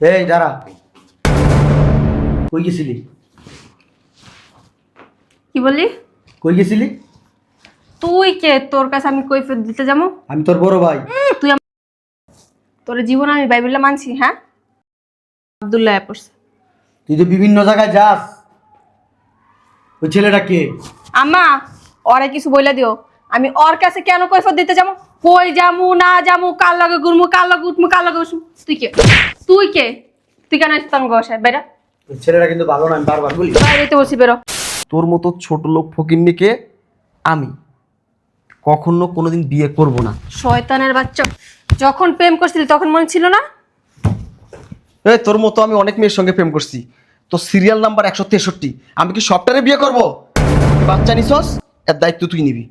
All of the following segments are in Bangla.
এই দাঁড়া। কই গেছিলি? কি বললি? কই গেছিলি? তুই কে? তোর কাছে আমি কৈফিয়ত দিতে যাব? আমি তোর বড় ভাই। উম, তুই আম- তোর জীবন আমি বাইবেলটা মানছি হ্যাঁ? আবদুল্লাহ পড়ছে। তুই তো বিভিন্ন জায়গায় যাস। ওই ছেলেটা কে? আম্মা ওরে কিছু বইলা দিও। আমি ওর কাছে কেন কৈফিয়ত দিতে যাব? কই যামু না যামু কার লগে ঘুরমু কার লগে উঠমু কার লগে বসমু? তুই কে? তুই কে? তুই কেন আসছিস আমার বাসায়? বেরা ছেলেটা কিন্তু ভালো না আমি বারবার বলি। বাইরেতে বসি বেরো। তোর মতো ছোট লোক ফকিন্নিকে আমি কখনো কোনোদিন বিয়ে করব না। শয়তানের বাচ্চা। যখন প্রেম করছিলি তখন মনে ছিল না? এই তোর মতো আমি অনেক মেয়ের সঙ্গে প্রেম করছি। তো সিরিয়াল নাম্বার একশো তেষট্টি। আমি কি সবটারে বিয়ে করব? বাচ্চা নিছস এর দায়িত্ব তুই নিবি।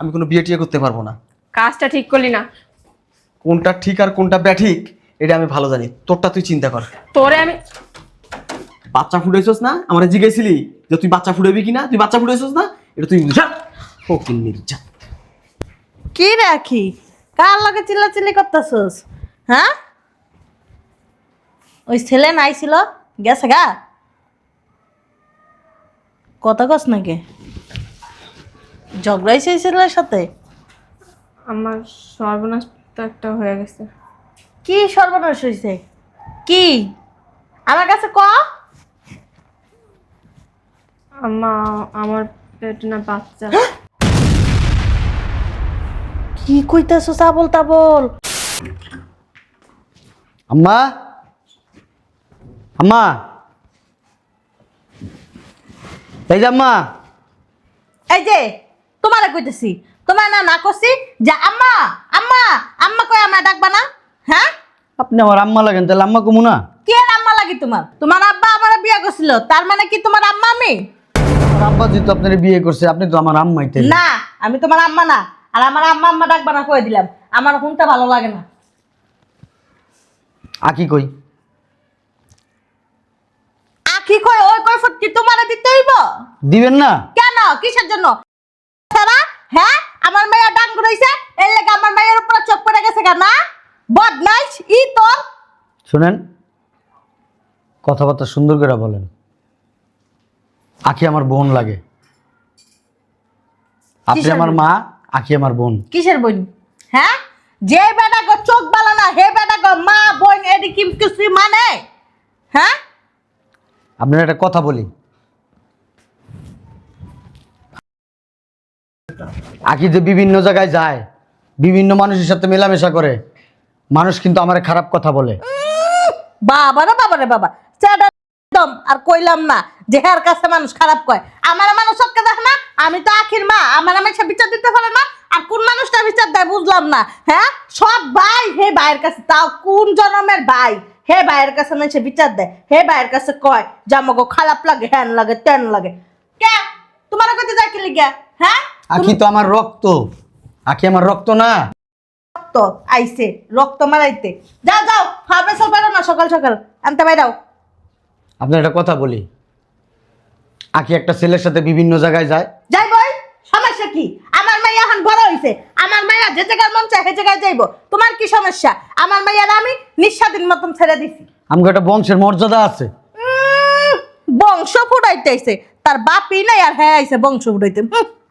আমি কোনো বিয়ে টিয়ে করতে পারব না। কাজটা ঠিক করলি না। কোনটা ঠিক আর কোনটা ব্যাঠিক এটা আমি ভালো জানি। তোরটা তুই চিন্তা কর। তোরে আমি বাচ্চা ফুটাইছস না? আমার জিজ্ঞাসিলি যে তুই বাচ্চা ফুটাবি কিনা? তুই বাচ্চা ফুটাইছস না? এটা তুই বুঝা ফকিন্নির জাত কি রাখি কার লগে চিল্লাচিল্লি করতেছস? হ্যাঁ? ওই ছেলে নাইছিল গেছে গা। কত কস নাকি? ঝগড়াইছে ছেলের সাথে? আমার সর্বনাশ তো একটা হয়ে গেছে। কি সর্বনাশ হয়েছে কি? আমার কাছে ক? আমা আমার পেটে না বাচ্চা। কি কইতাছস আবল তাবল? আম্মা? আম্মা? এই যে আম্মা। এই যে তোমারে কইতেছি তোমার না না করছি যে আম্মা আম্মা আম্মা কই আমার ডাকবা না? হ্যাঁ? আপনি আমার আম্মা লাগেন তাহলে আম্মা কমু না। কে আম্মা লাগি তোমার? তোমার আব্বা আমার বিয়ে করছিল তার মানে কি তোমার আম্মা আমি? আমার আব্বা যেহেতু আপনার বিয়ে করছে আপনি তো আমার আম্মাই তাই না? আমি তোমার আম্মা না আর আমার আম্মা আম্মা ডাকবা না কয়ে দিলাম। আমার শুনতে ভালো লাগে না। আকি কই? আখি কই ওই কৈফত কি তোমারে দিতে হইব? দিবেন না। কেন? কিসের জন্য? হ্যাঁ? আমার মেয়ে ডাং রইছে এর লাগে আমার মেয়ের উপর চোখ পড়ে গেছে কেন না? বদমাইশ ই তোর শুনেন কথাবার্তা সুন্দর করে বলেন। আখি আমার বোন লাগে। আপনি কিসের আমার বোন? মা আখি আমার বোন। কিসের বোন? হ্যাঁ? যে বেটা গো চোখ বালা না হে বেটা গো মা বোন এডি কিম কিছু মানে? হ্যাঁ? আপনার একটা কথা বলি। আখি যে বিভিন্ন জায়গায় যায়, বিভিন্ন মানুষের সাথে মেলামেশা করে, মানুষ কিন্তু আমার খারাপ কথা বলে। বাবা রে বাবা রে, বাবা। একদম, আর কইলাম না যে হের কাছে মানুষ খারাপ কয়। আমার মানুষ সবকে না, আমি তো আখির মা। আমার আমার বিচার দিতে পারে না, আর কোন মানুষটা বিচার দেয় বুঝলাম না হ্যাঁ? সব ভাই হে ভাইয়ের কাছে, তাও কোন জনমের ভাই হে ভাইয়ের কাছে সে বিচার দেয়? হে ভাইয়ের কাছে কয় আমাকে খারাপ লাগে হ্যান লাগে, তেন লাগে। কে? তোমার কাছে যাই কি লিগা হ্যাঁ? আখি তো আমার রক্ত। আখি আমার রক্ত না। রক্ত আইছে রক্ত মারাইতে। যাও যাও খাবে সব না সকাল সকাল। আনতে বাইরাও আপনার একটা কথা বলি। আখি একটা ছেলের সাথে বিভিন্ন জায়গায় যায়। যাই বই সমস্যা কি? আমার মাইয়া এখন বড় হইছে। আমার মাইয়া যে জায়গায় মন চায় সে জায়গায় যাইবো। তোমার কি সমস্যা? আমার মাইয়ার আমি নিঃস্বাধীন মতন ছেড়ে দিছি। আমাকে একটা বংশের মর্যাদা আছে। বংশ ফুটাইতেছে তার বাপই নাই আর হ্যাঁ আইছে বংশ ফুটাইতে।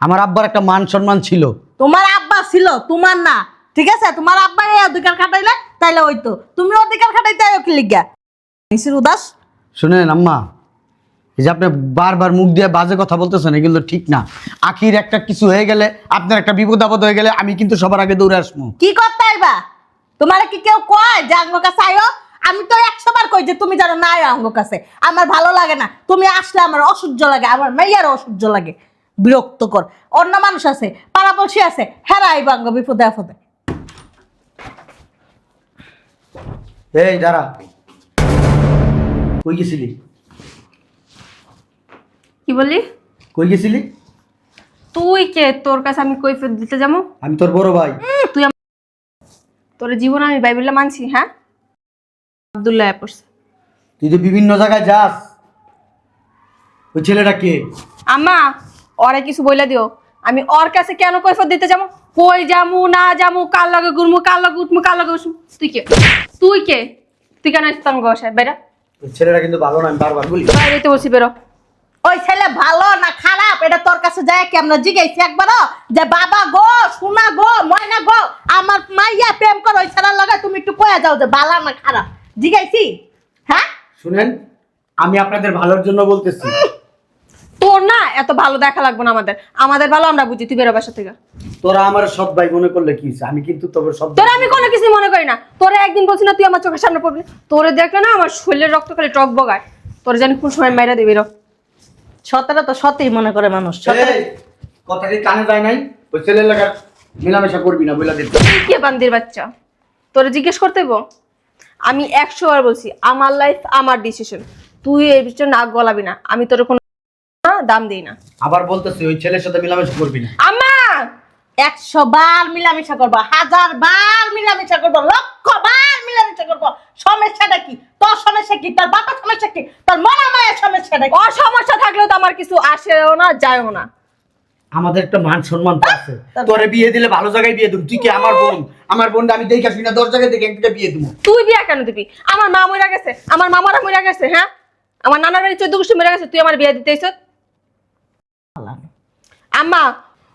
আমার আব্বার একটা মান সম্মান ছিল। তোমার আব্বা ছিল তোমার না। ঠিক আছে? তোমার আব্বা এই অধিকার খাটাইলে তাইলে ওই তো তুমি অধিকার খাটাইতে আয়ো কি লিগা? নিসির উদাস? শুনেন আম্মা এই যে আপনি বারবার মুখ দিয়ে বাজে কথা বলতেছেন এগুলো ঠিক না। আখির একটা কিছু হয়ে গেলে আপনার একটা বিপদ আপদ হয়ে গেলে আমি কিন্তু সবার আগে দৌড়ে আসব। কি করতে আইবা তোমার কি কেউ কয় যে আঙ্গ কাছে আয়ো? আমি তো একশো বার কই যে তুমি জানো না আয়ো আঙ্গ কাছে। আমার ভালো লাগে না। তুমি আসলে আমার অসহ্য লাগে আমার মেয়ের অসহ্য লাগে। বিরক্ত কর অন্য মানুষ আছে পাড়াপড়শি আছে হেরা আইবা আঙ্গ বিপদে আপদে। এই দাঁড়া। কই গেছিলি? কি বললি? কই গেছিলি? তুই কে? তোর কাছে আমি কৈফিয়ত দিতে যাব? আমি তোর বড় ভাই। উম, তুই আম- তোর জীবন আমি বাইবেলটা মানছি হ্যাঁ? আবদুল্লাহ পড়ছে। তুই তো বিভিন্ন জায়গায় যাস। ওই ছেলেটা কে? আম্মা ওরে কিছু বইলা দিও। আমি ওর কাছে কেন কৈফত দিতে যাব? কই যামু না যামু কার লগে ঘুরমু কার লগে উঠমু কার লগে বসমু? তুই কে? তুই কে? তুই কেন আসছিস আমার বেরা। ওই ছেলেটা কিন্তু ভালো না আমি বারবার বলি। বাইরে তো বলছি বেরো। ওই ছেলে ভালো না খারাপ? এটা তোর কাছে যায় কি? আমরা জিজ্ঞাসি একবারও যে বাবা গো সোনা গো ময়না গো আমার মাইয়া প্রেম কর ওই ছেলের লগে তুমি একটু কয়ে যাও যে ভালো না খারাপ? জিজ্ঞাসি হ্যাঁ? শুনেন আমি আপনাদের ভালোর জন্য বলতেছি। তোর না এত ভালো দেখা লাগবে না আমাদের। আমাদের ভালো আমরা বুঝি তুই বেরো বাসা থেকে। তোরা আমার সৎ ভাই মনে করলে কি হয়েছে? আমি কিন্তু তোর সৎ তোর আমি কোনো কিছু মনে করি না। তোরে একদিন বলছি না তুই আমার চোখের সামনে পড়বি। তোরে দেখলে না আমার শরীরের রক্ত খালি টক বগায়। তোর জানি কোন সময় মেরে দিবি রো সতেরো তো সতেই মনে করে মানুষ সতেরো। এই, কথা কি কানে যায় নাই? ওই ছেলের লাগা মেলামেশা করবি না বইলা দিন তুই কে বান্দির বাচ্চা? তোরে জিজ্ঞেস করতে? আমি একশো বার বলছি আমার লাইফ আমার ডিসিশন তুই এই বিষয়ে নাক গলাবি না। আমি তোর কোনো দাম দিই না। আবার বলতেছি ওই ছেলের সাথে মিলামেশা করবি না। আমা একশো বার মিলামিশা করব হাজার বার মিলামিশা করব লক্ষ বার মিলামিশা করব। সমস্যাটা কি? তোর সমস্যা কি? তোর বাবার সমস্যা কি? তোর মরা মায়ের সমস্যাটা কি? অসমস্যা থাকলেও তো আমার কিছু আসেও না যায়ও না। আমাদের একটা মান সম্মান তো আছে। তোরে বিয়ে দিলে ভালো জায়গায় বিয়ে দেবো। তুই কি আমার বোন? আমার বোনটা আমি দেখে আসবি না দশ জায়গায় দেখে একটা বিয়ে দিব। তুই বিয়ে কেন দিবি? আমার মা মরে গেছে আমার মামারা মরে গেছে হ্যাঁ? আমার নানার বাড়ি চোদ্দ গোষ্ঠী মরে গেছে তুই আমার বিয়ে দিতে এসে আম্মা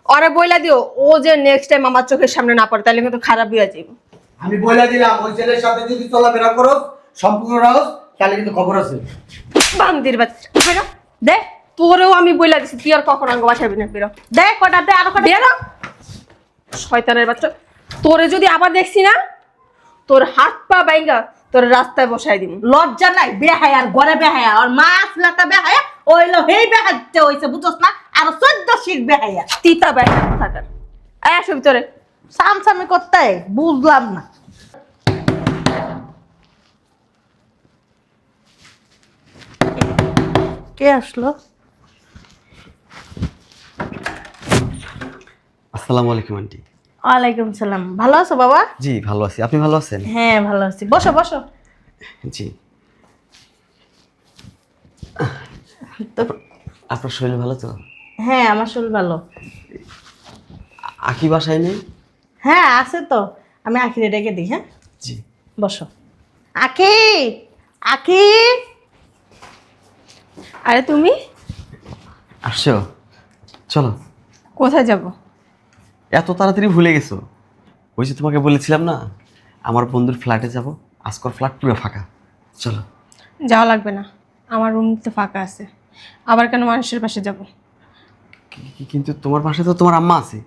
ওরে বইলা দিও ও যে নেক্সট টাইম আমার চোখের সামনে না পড়ে তাহলে কিন্তু খারাপ হয়ে যাবে আমি বলে দিলাম ওই ছেলের সাথে যদি চলাফেরা করো সম্পূর্ণ রাহস তাহলে কিন্তু খবর আছে। বান্দির বাচ্চা বেরো। দে তোরেও আমি বইলা দিছি তুই আর কখন আঙ্গ বাসাবি না বেরো দে কটা দে আরও কটা। বেরো। শয়তানের বাচ্চা তোরে যদি আবার দেখছি না তোর হাত পা বাইঙ্গা তোর রাস্তায় বসাই দিব লজ্জা নাই বেহায়া আর ঘরে বেহায়া আর মা আসলাটা বেহায়া ওইলো হেই বেহাতে হইছে বুঝছস না? আর চোদ্দ শির বেহায়া তিতা বাইঙ্গা থাকার। আসো ভিতরে। সামসামি করতে বুঝলাম না। কে আসলো? আসসালামু আলাইকুম আন্টি। ওয়ালাইকুম সালাম। ভালো আছো বাবা? জি ভালো আছি। আপনি ভালো আছেন? হ্যাঁ ভালো আছি। বসো বসো। জি। তো আপনার শরীর ভালো তো? হ্যাঁ আমার শরীর ভালো। আকি বাসায় নেই? হ্যাঁ আছে তো। আমি আখিরে ডেকে দিই হ্যাঁ? জি। বসো। আখি আখি আরে তুমি? আসছো? চলো। কোথায় যাব? এত তাড়াতাড়ি ভুলে গেছো? ওই যে তোমাকে বলেছিলাম না আমার বন্ধুর ফ্ল্যাটে যাব। আজকর ফ্ল্যাট পুরো ফাঁকা। চলো। যাওয়া লাগবে না। আমার রুম তো ফাঁকা আছে। আবার কেন মানুষের পাশে যাব? কিন্তু তোমার পাশে তো তোমার আম্মা আছে।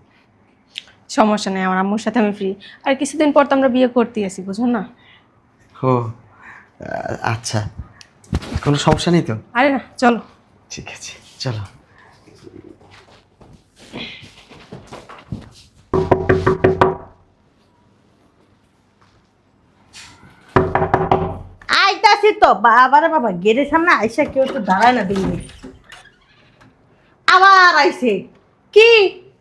সমস্যা নেই আমার আম্মুর সাথে আমি ফ্রি আর কিছুদিন পর তো আমরা বিয়ে করতেই আছি বুঝো না? ও আচ্ছা। কোনো সমস্যা নেই তো? আরে না চলো। ঠিক আছে চলো। আইতাছি তো বাবারে বাবা গেটের সামনে আইসা কেউ তো দাঁড়ায় না দিল্লি আবার আইছে। কি?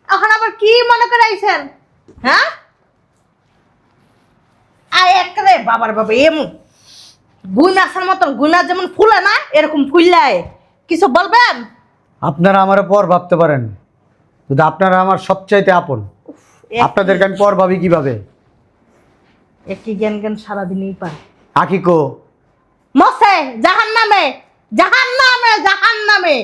এখন আবার কি মনে করে আইছেন? হ্যাঁ? আয় একরে বাবার বাবা এমন গুণ আসার মতন গুণা যেমন ফুলে না এরকম ফুললায় কিছু বলবেন? আপনারা আমার পর ভাবতে পারেন। কিন্তু আপনারা আমার সবচাইতে আপন। আপনাদেরকে আমি পর ভাবি কীভাবে? একই জ্ঞান জ্ঞান সারাদিনই পায়? আকিকো। মসে জাহান নামে জাহান নামে জাহান নামে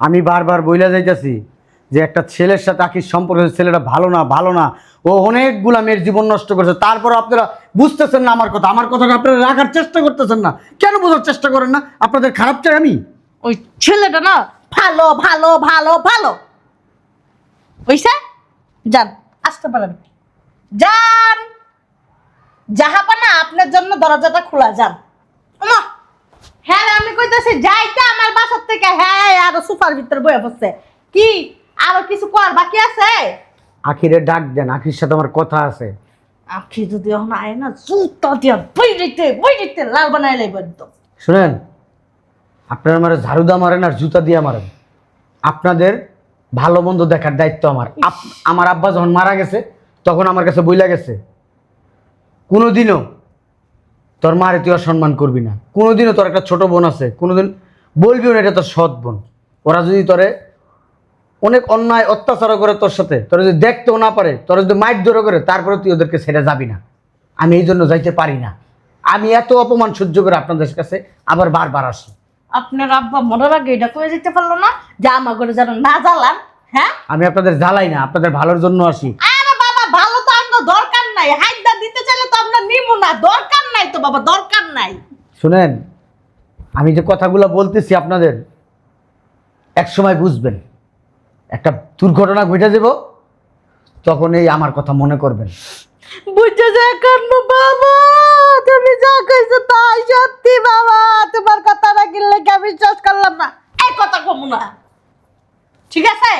আমি বারবার বইলা যাইতাছি যে একটা ছেলের সাথে আখির সম্পর্ক ছেলেটা ভালো না ভালো না। ও অনেকগুলা মেয়ের জীবন নষ্ট করেছে। তারপর আপনারা বুঝতেছেন না আমার কথা। আমার কথাটা আপনারা রাখার চেষ্টা করতেছেন না। কেন বোঝার চেষ্টা করেন না? আপনাদের খারাপ চাই আমি। ওই ছেলেটা না, ভালো ভালো ভালো ভালো। হইছে যান, আসতে পারেন। যান! জাহাপানা আপনার জন্য দরজাটা খোলা, যান। হ্যাঁ আমি কইতেছি যাইতে আমার বাসার থেকে হ্যাঁ আর সুপার ভিতরে বয়ে বসছে কি? আরও কিছু কর বাকি আছে? আখিরে ডাক দেন আখির সাথে আমার কথা আছে। আখি যদি এখন আয় না জুতা দিয়া বই দিতে বই দিতে লাল বানাই লাইব একদম। শুনেন আপনারা আমার ঝাড়ুদা মারেন আর জুতা দিয়ে মারেন। আপনাদের ভালো মন্দ দেখার দায়িত্ব আমার। আপ- আমার আব্বা যখন মারা গেছে তখন আমার কাছে বইলা গেছে। কোনোদিনও তোর মারে তুই অসম্মান করবি না। কোনোদিনও তোর একটা ছোট বোন আছে কোনোদিন বলবিও না এটা তোর সৎ বোন। ওরা যদি তোরে অনেক অন্যায় অত্যাচার করে তোর সাথে তোরা যদি দেখতেও না পারে তোরা যদি মাইট ধরে করে তারপরে তুই ওদেরকে ছেড়ে যাবি না। আমি এই জন্য যাইতে পারি না। আমি এত অপমান সহ্য করে আপনাদের কাছে আবার বারবার আসি। আপনার আব্বা মরার আগে এটা করে দিতে পারল না যে আমার করে যেন না জ্বালান হ্যাঁ? আমি আপনাদের জ্বালাই না আপনাদের ভালোর জন্য আসি। আরে বাবা ভালো তো আমরা দরকার নাই। হাইদা দিতে চাইলে তো আমরা নিবো না দরকার নাই তো বাবা দরকার নাই। শুনেন আমি যে কথাগুলো বলতেছি আপনাদের এক সময় বুঝবেন। একটা দুর্ঘটনা ঘটে দেব তখন এই আমার কথা মনে করবেন। বুঝছে যে কান্নু বাবা? তুমি যা কইছো তাই সত্যি বাবা। তোমার কথা না কিনলে কি আমি বিশ্বাস করলাম না? এই কথা কমু না। ঠিক আছে?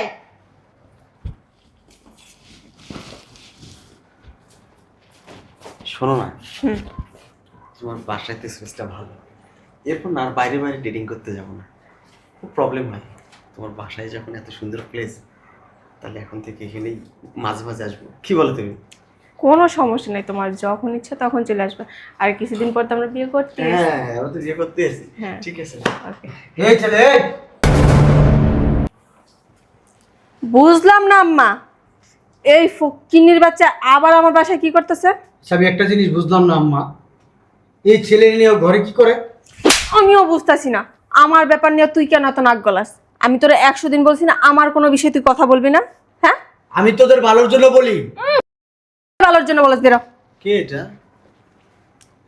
শোনো না। তোমার বাসাতে স্পেসটা ভালো। এরপর না আর বাইরে বাইরে ডেটিং করতে যাব না। খুব প্রবলেম হয়। তোমার বাসায় যখন এত সুন্দর প্লেস তাহলে এখন থেকে এখানেই মাঝে মাঝে আসব। কি বলো তুমি? কোনো সমস্যা নেই। তোমার যখন ইচ্ছা তখন চলে আসবে। আর কিছুদিন পর তো আমরা বিয়ে করতে হ্যাঁ আমরা তো বিয়ে করতে এসেছি হ্যাঁ। ঠিক আছে। ওকে। এই ছেলে বুঝলাম না আম্মা। এই ফকিনির বাচ্চা আবার আমার বাসায় কি করতেছে? সবই একটা জিনিস বুঝলাম না আম্মা। এই ছেলে নিয়ে ঘরে কি করে? আমিও বুঝতেছি না। আমার ব্যাপার নিয়ে তুই কেন এত নাক গলাস? আমি তোরা একশো দিন বলছি না আমার কোনো বিষয়ে তুই কথা বলবি না? হ্যাঁ? আমি তোদের ভালোর জন্য বলি। ভালোর জন্য বলস বেরো। কে এটা?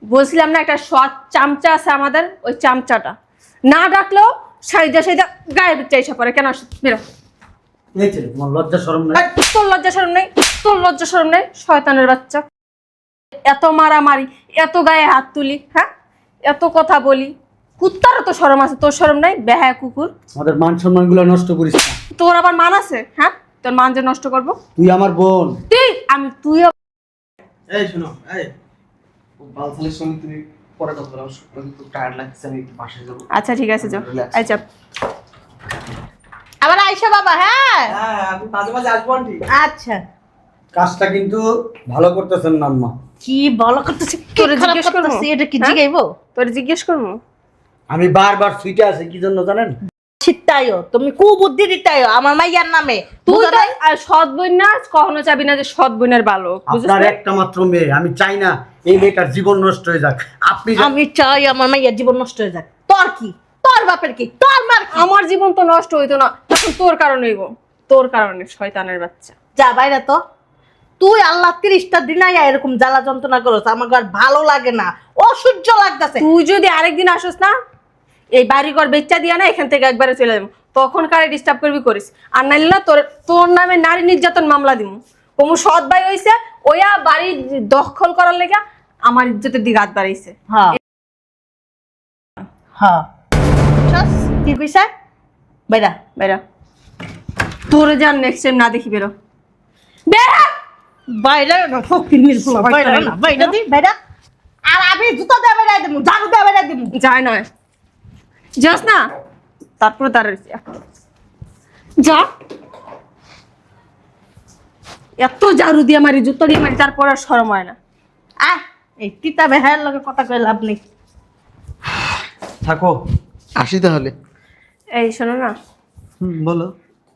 বলছিলাম না একটা সৎ চামচা আছে আমাদের ওই চামচাটা। না ডাকলেও সাইজা সাইজা গায়ে এসে পড়ে কেন আসছিস? বেরো। এই ছেলে তোমার লজ্জা শরম নাই? তোর লজ্জা সরম নেই? তোর লজ্জা সরম নেই? শয়তানের বাচ্চা। এত মারামারি এত গায়ে হাত তুলি হ্যাঁ? এত কথা বলি। কুত্তারও তো সরম আছে তোর সরম নাই? বেহায় কুকুর। আমাদের মান সম্মানগুলো নষ্ট করিস না। তোর আবার মান আছে? হ্যাঁ? তোর মান যে নষ্ট করব? তুই আমার বোন। তুই? আমি তুইও এই শোনো এই। বালসালের সঙ্গে তুমি পরে কথা বলো খুব টায়ার্ড লাগছে আমি একটু বাসায় যাব। আচ্ছা ঠিক আছে যাও। Relax. আচ্ছা আবার আইসা বাবা হ্যাঁ? হ্যাঁ আমি মাঝে মাঝে আসব আন্টি। আচ্ছা। কাজটা কিন্তু ভালো করতেছেন না আম্মা। কি বলো করতেছি? তোরে জিজ্ঞেস করব? এটা কি হ্যাঁ? জিগাইবো? তোর জিজ্ঞেস করব? আমি বারবার সুইটে আছে কি জন্য জানেন? ছিটাইও তুমি কুবুদ্ধি দিতাইও আমার মাইয়ার নামে। তুই তো নাই? আর সৎ বই কখনো চাবি না যে সৎ বইনের বুঝছিস আপনার একটা মাত্র মেয়ে আমি চাই না এই মেয়েটার জীবন নষ্ট হয়ে যাক। আপনি আমি চাই আমার মাইয়ার জীবন নষ্ট হয়ে যাক। তোর কি? তোর বাপের কি? তোর মার আমার জীবন তো নষ্ট হইতো না তখন তোর কারণে গো তোর কারণে শয়তানের বাচ্চা। যা বাইরে তো। তুই আল্লাহ তিরিশটা দিন এরকম জ্বালা যন্ত্রণা করছ আমার আর ভালো লাগে না। অসহ্য লাগতেছে। তুই যদি আরেকদিন আসস না এই বাড়িঘর বেচা দিয়া না এখান থেকে একবারে চলে যাব। তখন কারে ডিস্টার্ব করবি করিস? আর নাইলে না তোর তোর নামে নারী নির্যাতন মামলা দিমু। কমু সৎ ভাই হইছে ওয়া বাড়ি দখল করার লেগা আমার ইজ্জতের দিকে হাত বাড়াইছে। হ্যাঁ। হ্যাঁ? কি কইছে বাইরা। বেরা তোরে যান নেক্সট টাইম না দেখি বেরো। বেরা! বাইরে না ফকির নির্ভুল বাইরে না বাইরে দি বাইরে। আর আমি জুতো দিয়ে বেড়াই দিমু ঝাড়ু দিয়ে বেড়াই দিমু। যায় নয় যাস না। তারপরে তার যা। এত ঝাড়ু দিয়ে মারি জুতো দিয়ে মারি তারপর আর সরম হয় না। আহ এই তিতা বেহায়ের লগে কথা কই লাভ নেই। থাকো। আসি তাহলে। এই শোনো না। হুম বলো।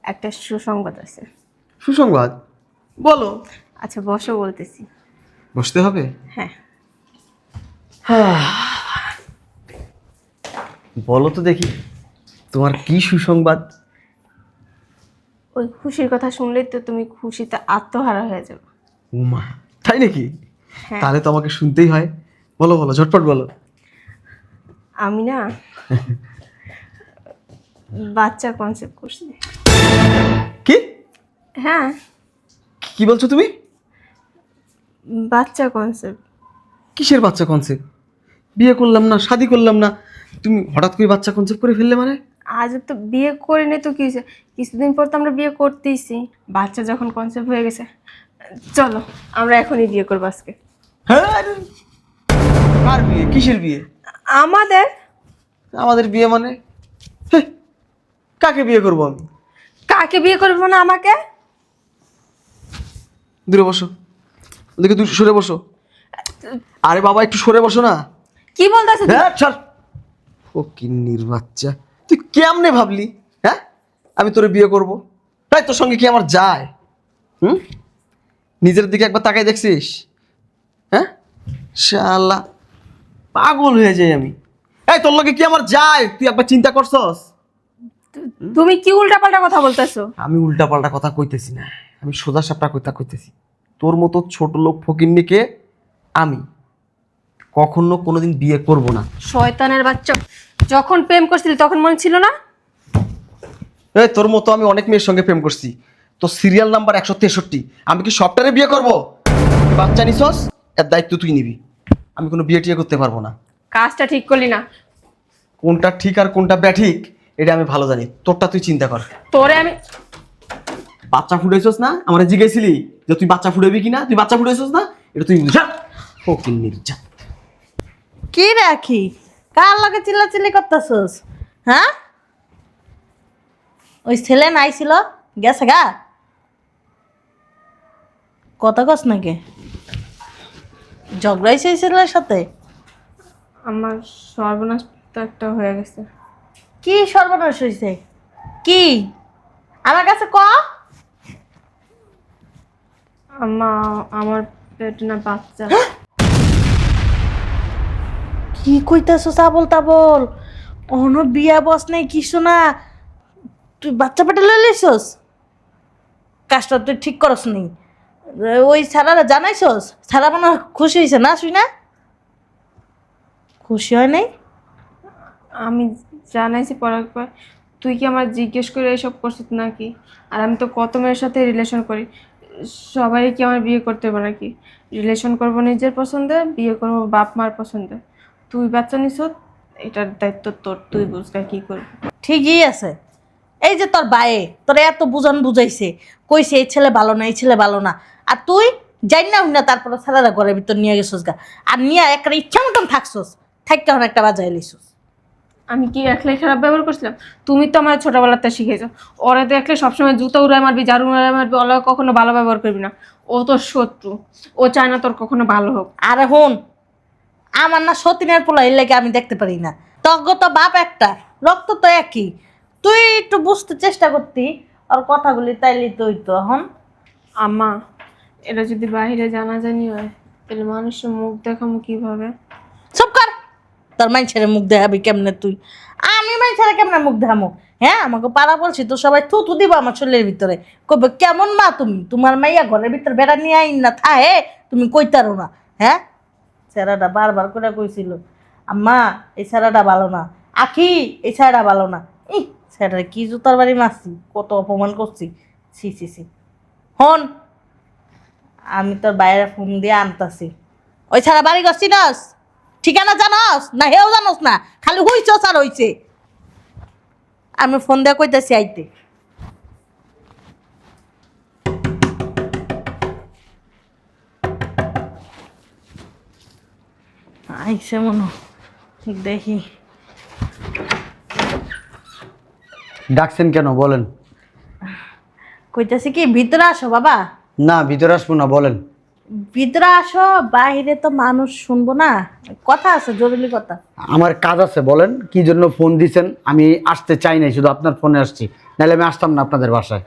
একটা সুসংবাদ আছে। সুসংবাদ? বলো। আচ্ছা বসো বলতেছি। বসতে হবে? হ্যাঁ। বলো তো দেখি তোমার কি সুসংবাদ? ওই খুশির কথা শুনলেই তো তুমি খুশিতে আত্মহারা হয়ে যাবে। উমা তাই নাকি? হ্যাঁ। তাহলে তো আমাকে শুনতেই হয়। বলো বলো ঝটপট বলো। আমি না বাচ্চা কনসেপ্ট করছি। কি? হ্যাঁ। কি বলছো তুমি? বাচ্চা কনসেপ্ট কিসের বাচ্চা কনসেপ্ট বিয়ে করলাম না শাদি করলাম না তুমি হঠাৎ করে বাচ্চা কনসেপ্ট করে ফেললে মানে? আজ তো বিয়ে করে করিনি তো কি হয়েছে? কিছুদিন পর তো আমরা বিয়ে করতেইছি। বাচ্চা যখন কনসেপ্ট হয়ে গেছে চলো আমরা এখনই বিয়ে করব আজকে। হ্যাঁ কার বিয়ে? কিসের বিয়ে? আমাদের। আমাদের বিয়ে মানে? কাকে বিয়ে করব আমি? কাকে বিয়ে করব না আমাকে? দূরে বসো। ওদিকে তুই সরে বসো। আরে বাবা একটু সরে বসো না। কি বলতেছে হ্যাঁ ছাড়। ও কিন্নির বাচ্চা তুই কেমনে ভাবলি? হ্যাঁ? আমি তোরে বিয়ে করব। তাই তোর সঙ্গে কি আমার যায়? হুম? নিজের দিকে একবার তাকাই দেখছিস? হ্যাঁ? শালা পাগল হয়ে যাই আমি। এই তোর লগে কি আমার যায়? তুই একবার চিন্তা করছস? তুমি কি উল্টাপাল্টা কথা বলতেছো? আমি উল্টা পাল্টা কথা কইতেছি না। আমি সোজা সাপটা কথা কইতেছি। তোর মতো ছোট লোক ফকিন্নিকে আমি কখনো কোনোদিন বিয়ে করব না। শয়তানের বাচ্চা যখন প্রেম করছিলি তখন মনে ছিল না? এই তোর মতো আমি অনেক মেয়ের সঙ্গে প্রেম করছি। তো সিরিয়াল নাম্বার একশো তেষট্টি আমি কি সপ্তাহে বিয়ে করব? বাচ্চা নিছস এর দায়িত্ব তুই নিবি। আমি কোনো বিয়ে টিয়ে করতে পারব না। কাজটা ঠিক করলি না। কোনটা ঠিক আর কোনটা ব্যাঠিক এটা আমি ভালো জানি। তোরটা তুই চিন্তা কর। তোরে আমি বাচ্চা ফুটাইছস না? আমার জিজ্ঞাসিলি? যে তুই বাচ্চা ফুটাবি কিনা? তুই বাচ্চা ফুটাইছস না? এটা তুই বুঝা ও কি রাখি কার লগে চিল্লাচিল্লি করতেছস? হ্যাঁ? ওই ছেলে নাইছিল গেছে গা? কথা কস নাকি ঝগড়াইছে এই ছেলের সাথে? আমার সর্বনাশ তো একটা হয়ে গেছে। কি সর্বনাশ হয়েছে কি? আমার কাছে ক? আমা আমার পেটে না বাচ্চা। কি কইতাছো তাবল তাবল? অন বিয়া বস নেই কিছু না। তুই বাচ্চা পেটে লই লইছস? কাজটা তুই ঠিক করস নি। ওই ছাড়ারা জানাইছস? ছাড়া মনে খুশি হয়েছে না শুই না? খুশি হয় নাই? আমি জানাইছি পড়ার পর তুই কি আমার জিজ্ঞেস করে এসব করছিস নাকি? আর আমি তো কত মেয়ের সাথে রিলেশন করি। সবাই কি আমার বিয়ে করতে হবে নাকি? রিলেশন করব নিজের পছন্দে বিয়ে করব বাপ মার পছন্দে। তুই বাচ্চা নিস এটার দায়িত্ব তোর তুই বুঝটা কি করবি। ঠিকই আছে। এই যে তোর বায়ে তোর এত বুঝান বুঝাইছে কইছে এই ছেলে ভালো না এই ছেলে ভালো না। আর তুই যাই না না তারপরে ছেলেরা ঘরের ভিতর নিয়ে গেছিস গা। আর নিয়ে একটা ইচ্ছা মতন থাকছস থাকতে একটা বাজাই লইছস। আমি কি একলাই খারাপ ব্যবহার করছিলাম? তুমি তো আমার ছোটবেলাতে শিখেছো। ওরা তো একলাই সবসময় জুতো উড়ায় মারবি ঝাড়ু উড়ায় মারবি ওরা কখনো ভালো ব্যবহার করবি না। ও তোর শত্রু। ও চায় না তোর কখনো ভালো হোক। আরে হন আমার না সতীনের পোলা এর লাগে আমি দেখতে পারি না। তজ্ঞ তো বাপ একটা রক্ত তো একই। তুই একটু বুঝতে চেষ্টা করতি আর কথাগুলি তাইলি তুই তো এখন আম্মা এটা যদি বাইরে জানাজানি হয় তাহলে মানুষের মুখ দেখামো কীভাবে? তোর মাইছেরে মুখ দেখাবি কেমনে তুই? আমি মাইছেরে কেমনে মুখ দেখামো? হ্যাঁ আমাকে পাড়া বলছি তো সবাই থু থু দিব আমার চুলের ভিতরে। কবে কেমন মা তুমি? তোমার মাইয়া ঘরের ভিতরে বেড়া নিয়ে আইন না, থা, হে, তুমি কইতারো না। হ্যাঁ? ছেড়াটা বারবার করে কইছিল, আম্মা, এই ছেড়াটা ভালো না। আখি, এই ছেড়া ভালো না। ই ছেড়া কি জুতার বাড়ি মারছি? কত অপমান করছি। ছি ছি ছি। হন, আমি তোর বাইরে ফোন দিয়ে আনতাছি। ওই ছাড়া বাড়ি করছি নস ঠিকানা জানস? না হেও জানস না। খালি হইছস আর হইছে। আমি ফোন দিয়ে কইতাছি আইতে। আইসে মনে। দেখি। ডাকছেন কেন? বলেন। কইতাছি কি ভিতরে আসো বাবা। না ভিতরে আসব না বলেন। ভিতরে আসো বাইরে তো মানুষ শুনব না। কথা আছে জরুরি কথা। আমার কাজ আছে বলেন কি জন্য ফোন দিছেন? আমি আসতে চাই নাই শুধু আপনার ফোনে আসছি। নাহলে আমি আসতাম না আপনাদের বাসায়।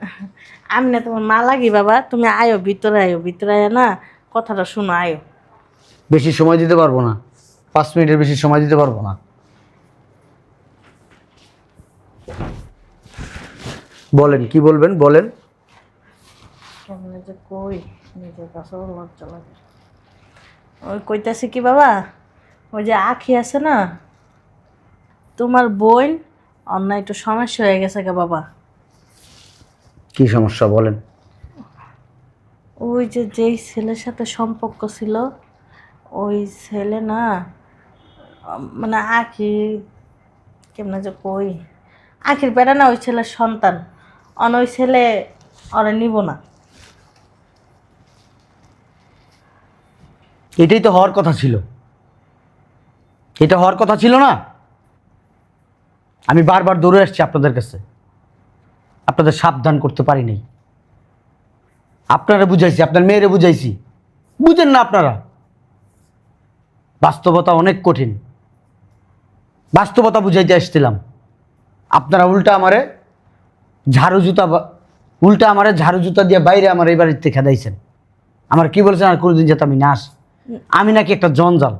আমি না তোমার মা লাগি বাবা তুমি আয়ো ভিতরে আয়ো ভিতরে আয়ো না কথাটা শুনো আয়ো। বেশি সময় দিতে পারব না। পাঁচ মিনিটের বেশি সময় দিতে পারব না। বলেন কি বলবেন? বলেন। কই? নিজের কাছেও লজ্জা লাগে। ওই কইতাছি কি বাবা ওই যে আখি আছে না তোমার বোন অন্য একটু সমস্যা হয়ে গেছে গে বাবা। কি সমস্যা বলেন? ওই যে যেই ছেলের সাথে সম্পর্ক ছিল ওই ছেলে না মানে আখি কেমনে যে কই আখির পেটে না ওই ছেলের সন্তান অন ওই ছেলে ওরা নিব না। এটাই তো হওয়ার কথা ছিল। এটা হওয়ার কথা ছিল না? আমি বারবার দৌড়ে আসছি আপনাদের কাছে। আপনাদের সাবধান করতে পারিনি। আপনারা বুঝাইছি, আপনার মেয়েরে বুঝাইছি। বুঝেন না আপনারা। বাস্তবতা অনেক কঠিন। বাস্তবতা বুঝাইতে আসছিলাম। আপনারা উল্টা আমারে ঝাড়ু জুতা উল্টা আমারে ঝাড়ু জুতা দিয়ে বাইরে আমার এই বাড়িতে খেদাইছেন। আমার কি বলছেন আর কোনোদিন যাতে আমি না আসি। আমি নাকি একটা জঞ্জাল।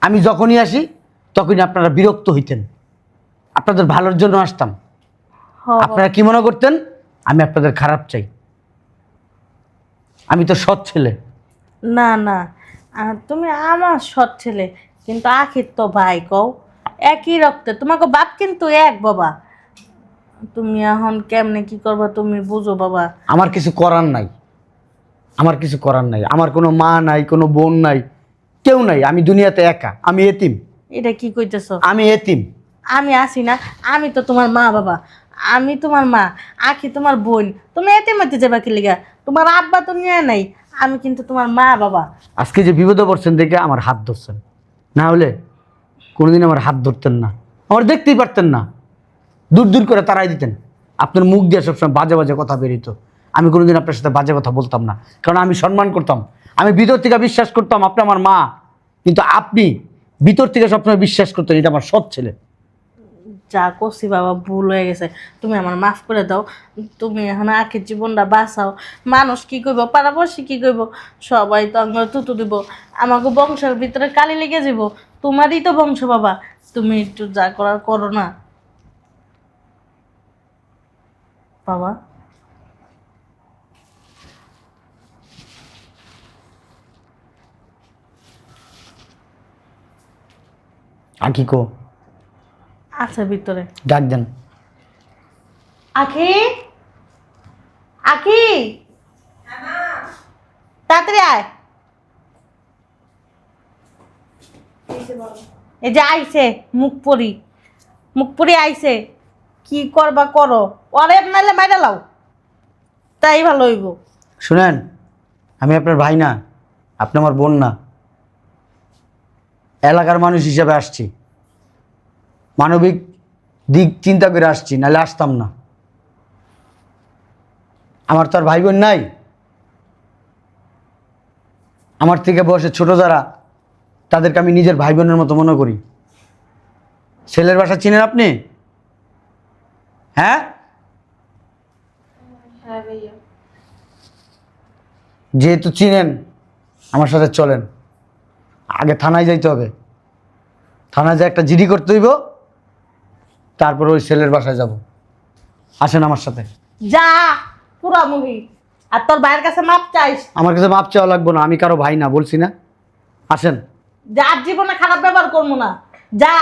আমি যখনই আসি তখনই আপনারা বিরক্ত হইতেন। আপনাদের ভালোর জন্য আসতাম। আপনারা কি মনে করতেন? আমি আপনাদের খারাপ চাই। আমি তো সৎ ছেলে। না না। তুমি আমার সৎ ছেলে। কিন্তু আখির তো ভাই কও একই রক্তে। তোমাকে বাপ কিন্তু এক বাবা। তুমি এখন কেমনে কি করবা তুমি বুঝো বাবা। আমার কিছু করার নাই। আমার কিছু করার নাই আমার কোনো মা নাই কোনো বোন নাই কেউ নাই আমি দুনিয়াতে একা আমি এতিম। এটা কি কইতেছ? আমি এতিম। আমি আসি না আমি তো তোমার মা বাবা আমি তোমার মা আখি তোমার বোন তুমি এতে মতে যাবা কি লিগা? তোমার আব্বা তো নিয়ে নাই আমি কিন্তু তোমার মা বাবা। আজকে যে বিপদে পড়ছেন দেখে আমার হাত ধরছেন। না হলে কোনোদিন আমার হাত ধরতেন না আমার দেখতেই পারতেন না। দূর দূর করে তাড়াই দিতেন। আপনার মুখ দিয়ে সবসময় বাজে বাজে কথা বেরিত আমি কোনোদিন আপনার সাথে বাজে কথা বলতাম না। কারণ আমি সম্মান করতাম। আমি ভিতর থেকে বিশ্বাস করতাম, আপনি আমার মা। কিন্তু আপনি ভিতর থেকে সবসময় বিশ্বাস করতেন, এটা আমার সৎ ছেলে। যা করছি বাবা, ভুল হয়ে গেছে। তুমি আমার মাফ করে দাও। তুমি এখন আখির জীবনটা বাঁচাও। মানুষ কি করব পাড়াপড়শি কি করব সবাই তো আমরা তুতু দিব। আমাকে বংশের ভিতরে কালি লেগে যাব তোমারই তো বংশ বাবা। তুমি একটু যা করার করো না। বাবা। আঁকি কো। আছে ভিতরে। ডাক দেন। আখি আখি তাড়াতাড়ি আয়। এই যে আইছে মুখ পরি মুখ পরি আইছে। কি করবা করো? পরে নাইলে মাইরা লাও। তাই ভালো হইব। শুনেন আমি আপনার ভাই না আপনি আমার বোন না। এলাকার মানুষ হিসাবে আসছি। মানবিক দিক চিন্তা করে আসছি নাহলে আসতাম না। আমার তো আর ভাই বোন নাই। আমার থেকে বয়সে ছোট যারা তাদেরকে আমি নিজের ভাই বোনের মতো মনে করি। ছেলের বাসা চিনেন আপনি? হ্যাঁ? হ্যাঁ যেহেতু চিনেন আমার সাথে চলেন। আগে থানায় যাইতে হবে। থানায় যে একটা জিডি করতে হইব তারপর ওই ছেলের বাসায় যাব। আসেন আমার সাথে। যা পুরা মুহি আর তোর ভাইয়ের কাছে মাপ চাইস? আমার কাছে মাপ চাওয়া লাগবো না আমি কারও ভাই না বলছি না। আসেন। যে জীবনে খারাপ ব্যবহার করব না। যা।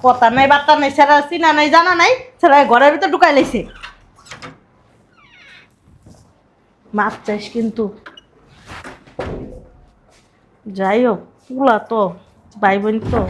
কথা নাই বার্তা নাই সেরা চিনা নাই জানা নাই সেরা ঘরের ভিতর ঢুকাই লাইছে মাপ চাইস কিন্তু। যাই হোক পুলা তো ভাই বোন তো।